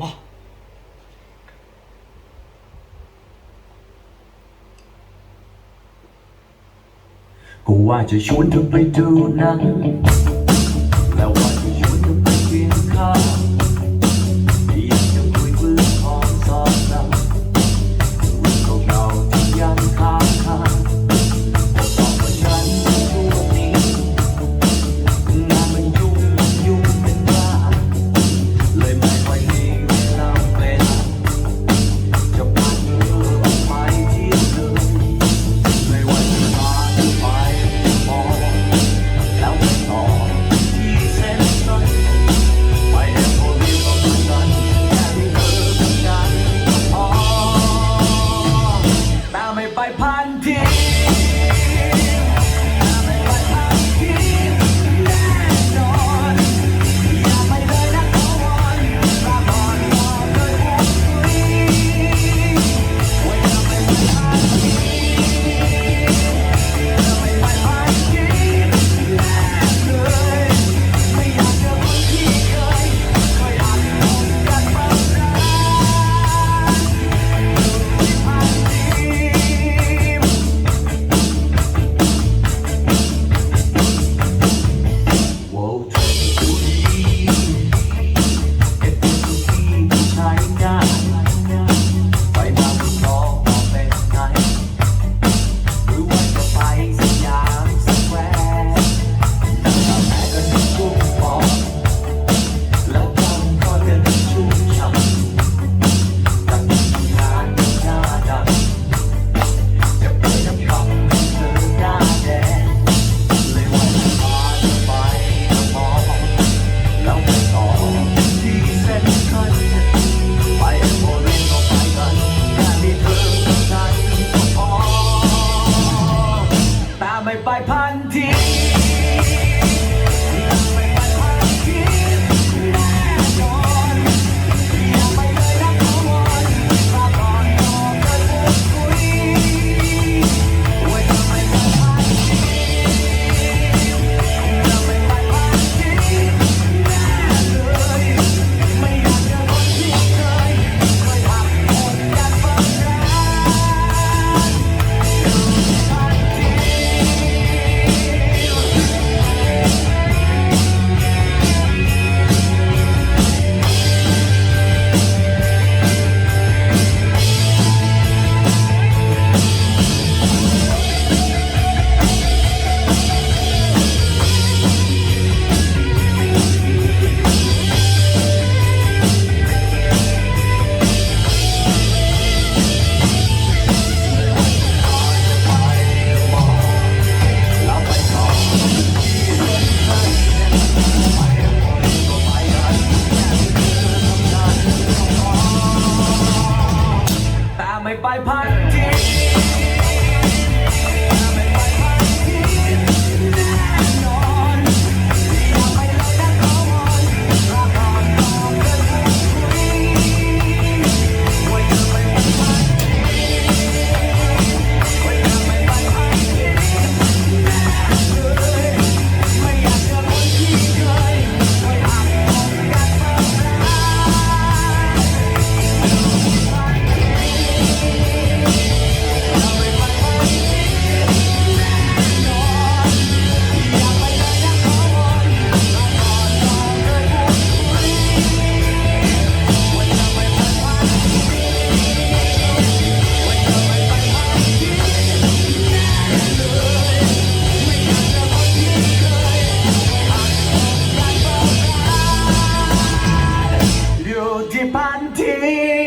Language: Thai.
บ่กูว่าจะชวนเธอไปดูหนัง ไปพั ตาไม่ไปพันที Bye bye. พันที